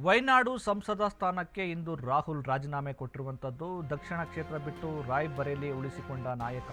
ವಯನಾಡು ಸಂಸದ ಸ್ಥಾನಕ್ಕೆ ಇಂದು ರಾಹುಲ್ ರಾಜೀನಾಮೆ ಕೊಟ್ಟಿರುವಂಥದ್ದು. ದಕ್ಷಿಣ ಕ್ಷೇತ್ರ ಬಿಟ್ಟು ರಾಯ್ಬರೇಲಿ ಉಳಿಸಿಕೊಂಡ ನಾಯಕ.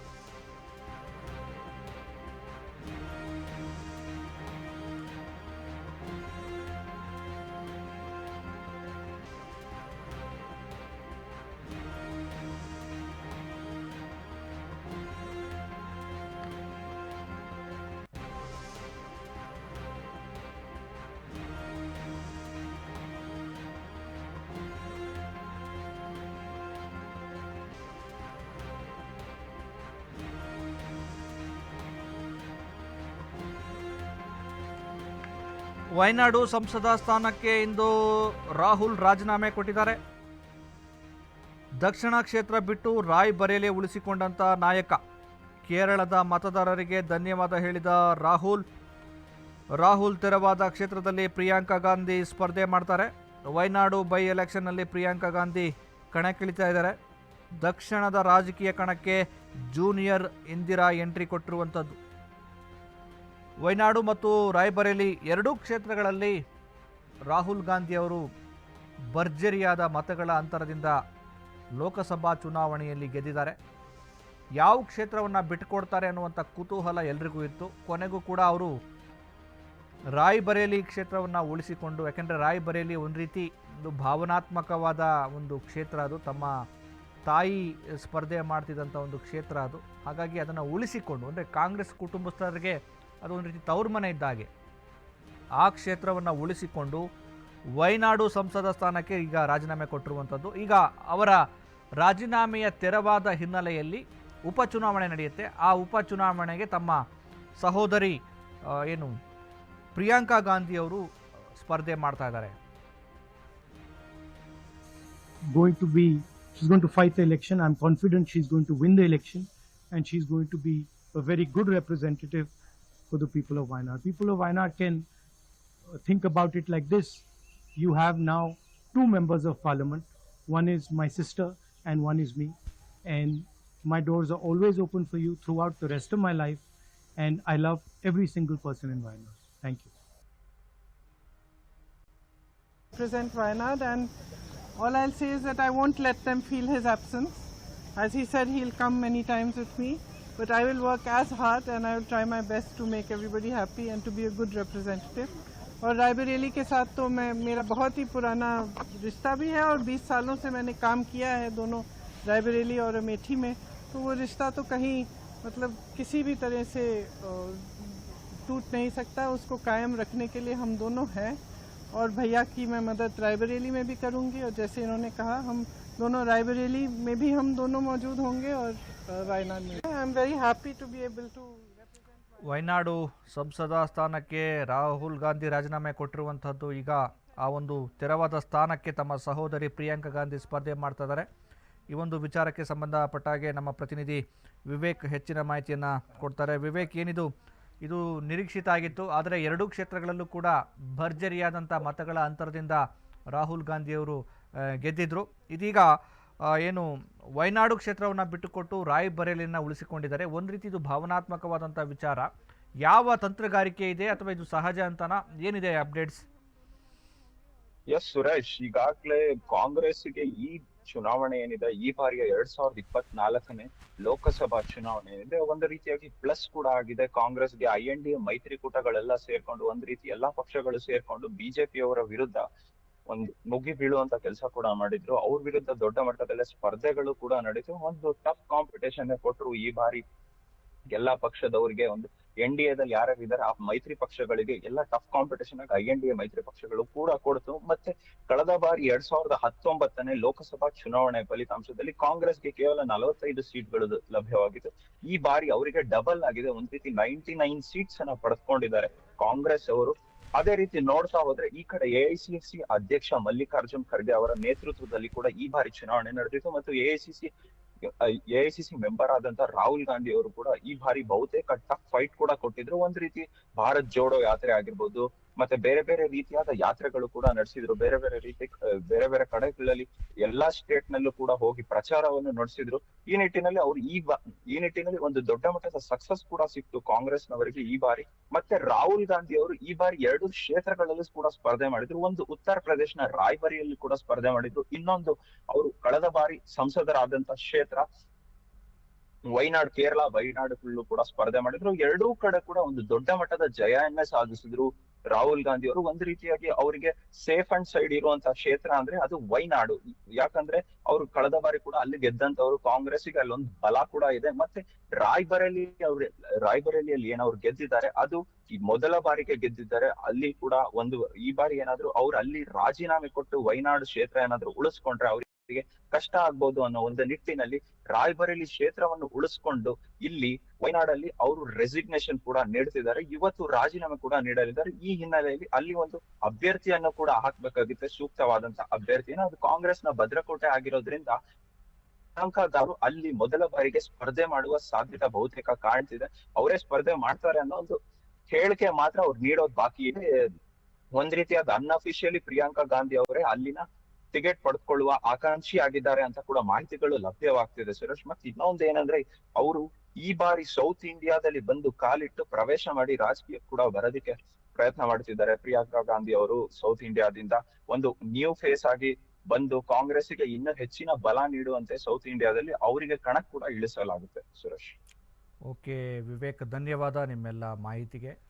ವಯನಾಡು ಸಂಸದ ಸ್ಥಾನಕ್ಕೆ ಇಂದು ರಾಹುಲ್ ರಾಜೀನಾಮೆ ಕೊಟ್ಟಿದ್ದಾರೆ. ದಕ್ಷಿಣ ಕ್ಷೇತ್ರ ಬಿಟ್ಟು ರಾಯ್ ಬರೇಲಿ ಉಳಿಸಿಕೊಂಡಂತ ನಾಯಕ. ಕೇರಳದ ಮತದಾರರಿಗೆ ಧನ್ಯವಾದ ಹೇಳಿದ ರಾಹುಲ್. ರಾಹುಲ್ ತೆರವಾದ ಕ್ಷೇತ್ರದಲ್ಲಿ ಪ್ರಿಯಾಂಕಾ ಗಾಂಧಿ ಸ್ಪರ್ಧೆ ಮಾಡ್ತಾರೆ. ವಯನಾಡು ಬೈ ಎಲೆಕ್ಷನ್ನಲ್ಲಿ ಪ್ರಿಯಾಂಕಾ ಗಾಂಧಿ ಕಣಕ್ಕಿಳಿತಾ ಇದ್ದಾರೆ. ದಕ್ಷಿಣದ ರಾಜಕೀಯ ಕಣಕ್ಕೆ ಜೂನಿಯರ್ ಇಂದಿರಾ ಎಂಟ್ರಿ ಕೊಟ್ಟಿರುವಂಥದ್ದು ವಯನಾಡು ಮತ್ತು ರಾಯ್ಬರೇಲಿ ಎರಡೂ ಕ್ಷೇತ್ರಗಳಲ್ಲಿ ರಾಹುಲ್ ಗಾಂಧಿ ಅವರು ಭರ್ಜರಿಯಾದ ಮತಗಳ ಅಂತರದಿಂದ ಲೋಕಸಭಾ ಚುನಾವಣೆಯಲ್ಲಿ ಗೆದ್ದಿದ್ದಾರೆ. ಯಾವ ಕ್ಷೇತ್ರವನ್ನು ಬಿಟ್ಟುಕೊಡ್ತಾರೆ ಅನ್ನುವಂಥ ಕುತೂಹಲ ಎಲ್ರಿಗೂ ಇತ್ತು. ಕೊನೆಗೂ ಕೂಡ ಅವರು ರಾಯ್ಬರೇಲಿ ಕ್ಷೇತ್ರವನ್ನು ಉಳಿಸಿಕೊಂಡು, ಯಾಕೆಂದರೆ ರಾಯ್ಬರೇಲಿ ಒಂದು ರೀತಿ ಒಂದು ಭಾವನಾತ್ಮಕವಾದ ಒಂದು ಕ್ಷೇತ್ರ ಅದು. ತಮ್ಮ ತಾಯಿ ಸ್ಪರ್ಧೆ ಮಾಡ್ತಿದ್ದಂಥ ಒಂದು ಕ್ಷೇತ್ರ ಅದು. ಹಾಗಾಗಿ ಅದನ್ನು ಉಳಿಸಿಕೊಂಡು, ಅಂದರೆ ಕಾಂಗ್ರೆಸ್ ಕುಟುಂಬಸ್ಥರಿಗೆ ಅದು ಒಂದು ರೀತಿ ತವ್ರ ಮನೆ ಇದ್ದ ಹಾಗೆ. ಆ ಕ್ಷೇತ್ರವನ್ನು ಉಳಿಸಿಕೊಂಡು ವಯನಾಡು ಸಂಸದ ಸ್ಥಾನಕ್ಕೆ ಈಗ ರಾಜೀನಾಮೆ ಕೊಟ್ಟಿರುವಂಥದ್ದು. ಈಗ ಅವರ ರಾಜೀನಾಮೆಯ ತೆರವಾದ ಹಿನ್ನೆಲೆಯಲ್ಲಿ ಉಪಚುನಾವಣೆ ನಡೆಯುತ್ತೆ. ಆ ಉಪಚುನಾವಣೆಗೆ ತಮ್ಮ ಸಹೋದರಿ ಏನು, ಪ್ರಿಯಾಂಕಾ ಗಾಂಧಿ ಅವರು ಸ್ಪರ್ಧೆ ಮಾಡ್ತಾ ಇದ್ದಾರೆ. Going to be, she's going to fight the election. I'm confident she's going to win the election. And she's going to be a very good representative for the people of Wayanad. People of Wayanad can uh, think about it like this. You have now two members of parliament. One is my sister and one is me. And my doors are always open for you throughout the rest of my life. And I love every single person in Wayanad. Thank you. represent Wayanad and all I'll say is that I won't let them feel his absence. As he said, he'll come many times with me, but I will work as hard and I will try my best to make everybody happy and to be a good representative. और रायबरेली के साथ तो मैं, मेरा बहुत ही पुराना रिश्ता भी है और 20 सालों से मैंने काम किया है दोनों रायबरेली और अमेठी में तो वो रिश्ता तो कहीं मतलब किसी भी तरह से टूट नहीं सकता, उसको कायम रखने के लिए हम दोनों हैं और भैया की मैं मदद रायबरेली में भी करूँगी और जैसे इन्होंने कहा, हम दोनों रायबरेली में भी हम दोनों मौजूद होंगे और अ, वायनाड में I am very happy to be able to Wayanad ಸಂಸದ ಸ್ಥಾನಕ್ಕೆ ರಾಹುಲ್ ಗಾಂಧಿ ರಾಜೀನಾಮೆ ಕೊಟ್ಟಿರುವಂಥದ್ದು ಈಗ ಆ ಒಂದು ತೆರವಾದ ಸ್ಥಾನಕ್ಕೆ ತಮ್ಮ ಸಹೋದರಿ ಪ್ರಿಯಾಂಕಾ ಗಾಂಧಿ ಸ್ಪರ್ಧೆ ಮಾಡ್ತಾ ಇದ್ದಾರೆ ಈ ಒಂದು ವಿಚಾರಕ್ಕೆ ಸಂಬಂಧಪಟ್ಟ ಹಾಗೆ ನಮ್ಮ ಪ್ರತಿನಿಧಿ ವಿವೇಕ್ ಹೆಚ್ಚಿನ ಮಾಹಿತಿಯನ್ನು ಕೊಡ್ತಾರೆ ವಿವೇಕ್ ಏನಿದು ಇದು ನಿರೀಕ್ಷಿತ ಆಗಿತ್ತು ಆದರೆ ಎರಡೂ ಕ್ಷೇತ್ರಗಳಲ್ಲೂ ಕೂಡ ಭರ್ಜರಿಯಾದಂಥ ಮತಗಳ ಅಂತರದಿಂದ ರಾಹುಲ್ ಗಾಂಧಿಯವರು ಗೆದ್ದಿದ್ರು. ಇದೀಗ ಏನು ವಯನಾಡು ಕ್ಷೇತ್ರವನ್ನು ಬಿಟ್ಟುಕೊಟ್ಟು ರಾಯ್ ಬರೇಲಿನ ಉಳಿಸಿಕೊಂಡಿದ್ದಾರೆ. ಒಂದು ರೀತಿ ಇದು ಭಾವನಾತ್ಮಕವಾದಂಥ ವಿಚಾರ. ಯಾವ ತಂತ್ರಗಾರಿಕೆ ಇದೆ ಅಥವಾ ಇದು ಸಹಜ ಅಂತನಾ ಏನಿದೆ ಅಪ್ಡೇಟ್ಸ್? ಎಸ್ ಸುರೇಶ್, ಈಗಾಗಲೇ ಕಾಂಗ್ರೆಸ್ಗೆ ಈ ಚುನಾವಣೆ ಏನಿದೆ, ಈ ಬಾರಿಯ ಎರಡ್ ಸಾವಿರದ ಇಪ್ಪತ್ನಾಲ್ಕನೇ ಲೋಕಸಭಾ ಚುನಾವಣೆ ಏನಿದೆ, ಒಂದು ರೀತಿಯಾಗಿ ಪ್ಲಸ್ ಕೂಡ ಆಗಿದೆ. ಕಾಂಗ್ರೆಸ್ಗೆ ಐ ಎನ್ ಡಿ ಮೈತ್ರಿಕೂಟಗಳೆಲ್ಲ ಸೇರ್ಕೊಂಡು, ಒಂದ್ ರೀತಿ ಎಲ್ಲಾ ಪಕ್ಷಗಳು ಸೇರ್ಕೊಂಡು ಬಿಜೆಪಿಯವರ ವಿರುದ್ಧ ಒಂದು ಮುಗಿ ಬೀಳುವಂತ ಕೆಲಸ ಕೂಡ ಮಾಡಿದ್ರು. ಅವ್ರ ವಿರುದ್ಧ ದೊಡ್ಡ ಮಟ್ಟದಲ್ಲಿ ಸ್ಪರ್ಧೆಗಳು ಕೂಡ ನಡೀತು. ಒಂದು ಟಫ್ ಕಾಂಪಿಟೇಷನ್ ಕೊಟ್ಟರು ಈ ಬಾರಿ ಎಲ್ಲಾ ಪಕ್ಷದವರಿಗೆ ಒಂದು ಎನ್ ಡಿ ಎದಲ್ಲಿ ಯಾರ್ಯಾರು ಇದಾರೆ, ಆ ಮೈತ್ರಿ ಪಕ್ಷಗಳಿಗೆ ಎಲ್ಲಾ ಟಫ್ ಕಾಂಪಿಟೇಷನ್ ಆಗಿ ಐ ಎನ್ ಡಿ ಎ ಮೈತ್ರಿ ಪಕ್ಷಗಳು ಕೂಡ ಕೊಡ್ತು. ಮತ್ತೆ ಕಳೆದ ಬಾರಿ ಎರಡ್ ಸಾವಿರದ ಹತ್ತೊಂಬತ್ತನೇ ಲೋಕಸಭಾ ಚುನಾವಣೆ ಫಲಿತಾಂಶದಲ್ಲಿ ಕಾಂಗ್ರೆಸ್ಗೆ ಕೇವಲ ನಲವತ್ತೈದು ಸೀಟ್ಗಳು ಲಭ್ಯವಾಗಿತ್ತು. ಈ ಬಾರಿ ಅವರಿಗೆ ಡಬಲ್ ಆಗಿದೆ. ಒಂದ್ ರೀತಿ ನೈಂಟಿ ನೈನ್ ಸೀಟ್ಸ್ ಅನ್ನ ಪಡೆದುಕೊಂಡಿದ್ದಾರೆ ಕಾಂಗ್ರೆಸ್ ಅವರು. ಅದೇ ರೀತಿ ನೋಡ್ತಾ ಹೋದ್ರೆ ಈ ಕಡೆ ಎಐಸಿಸಿ ಅಧ್ಯಕ್ಷ ಮಲ್ಲಿಕಾರ್ಜುನ್ ಖರ್ಗೆ ಅವರ ನೇತೃತ್ವದಲ್ಲಿ ಕೂಡ ಈ ಬಾರಿ ಚುನಾವಣೆ ನಡೆದಿತ್ತು ಮತ್ತು ಎಐಸಿಸಿ ಎಐಸಿಸಿ ಮೆಂಬರ್ ಆದಂತ ರಾಹುಲ್ ಗಾಂಧಿ ಅವರು ಕೂಡ ಈ ಬಾರಿ ಬಹುತೇಕ ಟಫ್ ಫೈಟ್ ಕೂಡ ಕೊಟ್ಟಿದ್ರು. ಒಂದ್ ರೀತಿ ಭಾರತ್ ಜೋಡೋ ಯಾತ್ರೆ ಆಗಿರ್ಬೋದು ಮತ್ತೆ ಬೇರೆ ಬೇರೆ ರೀತಿಯಾದ ಯಾತ್ರೆಗಳು ಕೂಡ ನಡೆಸಿದ್ರು. ಬೇರೆ ಬೇರೆ ರೀತಿ ಬೇರೆ ಬೇರೆ ಕಡೆಗಳಲ್ಲಿ ಎಲ್ಲಾ ಸ್ಟೇಟ್ ನಲ್ಲೂ ಕೂಡ ಹೋಗಿ ಪ್ರಚಾರವನ್ನು ನಡೆಸಿದ್ರು. ಈ ನಿಟ್ಟಿನಲ್ಲಿ ಅವ್ರು ಈ ಈ ನಿಟ್ಟಿನಲ್ಲಿ ಒಂದು ದೊಡ್ಡ ಮಟ್ಟದ ಸಕ್ಸಸ್ ಕೂಡ ಸಿಕ್ತು ಕಾಂಗ್ರೆಸ್ ನವರಿಗೆ ಈ ಬಾರಿ. ಮತ್ತೆ ರಾಹುಲ್ ಗಾಂಧಿ ಅವರು ಈ ಬಾರಿ ಎರಡು ಕ್ಷೇತ್ರಗಳಲ್ಲಿ ಕೂಡ ಸ್ಪರ್ಧೆ ಮಾಡಿದ್ರು. ಒಂದು ಉತ್ತರ ಪ್ರದೇಶನ ರಾಯ್ಬರಿಯಲ್ಲಿ ಕೂಡ ಸ್ಪರ್ಧೆ ಮಾಡಿದ್ರು. ಇನ್ನೊಂದು ಅವರು ಕಳೆದ ಬಾರಿ ಸಂಸದರಾದಂತಹ ಕ್ಷೇತ್ರ ವೈನಾಡ್, ಕೇರಳ, ವೈನಾಡ್ ಕೂಡ ಸ್ಪರ್ಧೆ ಮಾಡಿದ್ರು. ಎರಡೂ ಕಡೆ ಕೂಡ ಒಂದು ದೊಡ್ಡ ಮಟ್ಟದ ಜಯವನ್ನೇ ಸಾಧಿಸಿದ್ರು. ರಾಹುಲ್ ಗಾಂಧಿ ಅವರು ಒಂದು ರೀತಿಯಾಗಿ ಅವರಿಗೆ ಸೇಫ್ ಅಂಡ್ ಸೈಡ್ ಇರುವಂತಹ ಕ್ಷೇತ್ರ ಅಂದ್ರೆ ಅದು ವೈನಾಡು. ಯಾಕಂದ್ರೆ ಅವರು ಕಳೆದ ಬಾರಿ ಕೂಡ ಅಲ್ಲಿ ಗೆದ್ದಂತವ್ರು ಕಾಂಗ್ರೆಸ್ಗೆ ಅಲ್ಲೊಂದು ಬಲ ಕೂಡ ಇದೆ. ಮತ್ತೆ ರಾಯ್ಬರೇಲಿ ಅವ್ರು, ರಾಯ್ಬರೇಲಿಯಲ್ಲಿ ಏನವ್ರು ಗೆದ್ದಿದ್ದಾರೆ, ಅದು ಈ ಮೊದಲ ಬಾರಿಗೆ ಗೆದ್ದಿದ್ದಾರೆ, ಅಲ್ಲಿ ಕೂಡ ಒಂದು, ಈ ಬಾರಿ ಏನಾದ್ರು ಅವ್ರು ಅಲ್ಲಿ ರಾಜೀನಾಮೆ ಕೊಟ್ಟು ವೈನಾಡು ಕ್ಷೇತ್ರ ಏನಾದ್ರು ಉಳಿಸ್ಕೊಂಡ್ರೆ ಅವ್ರಿಗೆ ಕಷ್ಟ ಆಗ್ಬೋದು ಅನ್ನೋ ಒಂದು ನಿಟ್ಟಿನಲ್ಲಿ ರಾಯ್ಬರೇಲಿ ಕ್ಷೇತ್ರವನ್ನು ಉಳಿಸ್ಕೊಂಡು ಇಲ್ಲಿ ವಯನಾಡಲ್ಲಿ ಅವರು ರೆಸಿಗ್ನೇಷನ್ ಕೂಡ ನೀಡುತ್ತಿದ್ದಾರೆ ಇವತ್ತು ರಾಜೀನಾಮೆ ಕೂಡ ನೀಡಲಿದ್ದಾರೆ. ಈ ಹಿನ್ನೆಲೆಯಲ್ಲಿ ಅಲ್ಲಿ ಒಂದು ಅಭ್ಯರ್ಥಿಯನ್ನು ಕೂಡ ಹಾಕ್ಬೇಕಾಗಿತ್ತು ಸೂಕ್ತವಾದಂತ ಅಭ್ಯರ್ಥಿಯನ್ನು. ಅದು ಕಾಂಗ್ರೆಸ್ನ ಭದ್ರಕೋಟೆ ಆಗಿರೋದ್ರಿಂದ ಪ್ರಿಯಾಂಕಾದವರು ಅಲ್ಲಿ ಮೊದಲ ಬಾರಿಗೆ ಸ್ಪರ್ಧೆ ಮಾಡುವ ಸಾಧ್ಯತೆ ಬಹುತೇಕ ಕಾಣ್ತಿದೆ. ಅವರೇ ಸ್ಪರ್ಧೆ ಮಾಡ್ತಾರೆ ಅನ್ನೋ ಒಂದು ಹೇಳಿಕೆ ಮಾತ್ರ ಅವ್ರು ನೀಡೋದು ಬಾಕಿ ಇದೆ. ಒಂದ್ ರೀತಿಯಾದ ಅನ್ಅಫಿಷಿಯಲಿ ಪ್ರಿಯಾಂಕಾ ಗಾಂಧಿ ಅವರೇ ಅಲ್ಲಿನ ಟಿಕೆಟ್ ಪಡೆದುಕೊಳ್ಳುವ ಆಕಾಂಕ್ಷಿ ಆಗಿದ್ದಾರೆ ಅಂತ ಕೂಡ ಮಾಹಿತಿಗಳು ಲಭ್ಯವಾಗ್ತಿದೆ, ಸುರೇಶ್. ಮತ್ತೆ ಇನ್ನೊಂದು ಏನಂದ್ರೆ, ಅವರು ಈ ಬಾರಿ ಸೌತ್ ಇಂಡಿಯಾದಲ್ಲಿ ಬಂದು ಕಾಲಿಟ್ಟು ಪ್ರವೇಶ ಮಾಡಿ ರಾಜಕೀಯ ಕೂಡ ಬರೋದಕ್ಕೆ ಪ್ರಯತ್ನ ಮಾಡ್ತಿದ್ದಾರೆ. ಪ್ರಿಯಾಂಕಾ ಗಾಂಧಿ ಅವರು ಸೌತ್ ಇಂಡಿಯಾದಿಂದ ಒಂದು ನ್ಯೂ ಫೇಸ್ ಆಗಿ ಬಂದು ಕಾಂಗ್ರೆಸ್ಗೆ ಇನ್ನೂ ಹೆಚ್ಚಿನ ಬಲ ನೀಡುವಂತೆ ಸೌತ್ ಇಂಡಿಯಾದಲ್ಲಿ ಅವರಿಗೆ ಕಣಕ್ ಕೂಡ ಇಳಿಸಲಾಗುತ್ತೆ, ಸುರೇಶ್. ಓಕೆ, ವಿವೇಕ್, ಧನ್ಯವಾದ ನಿಮ್ಮೆಲ್ಲ ಮಾಹಿತಿಗೆ.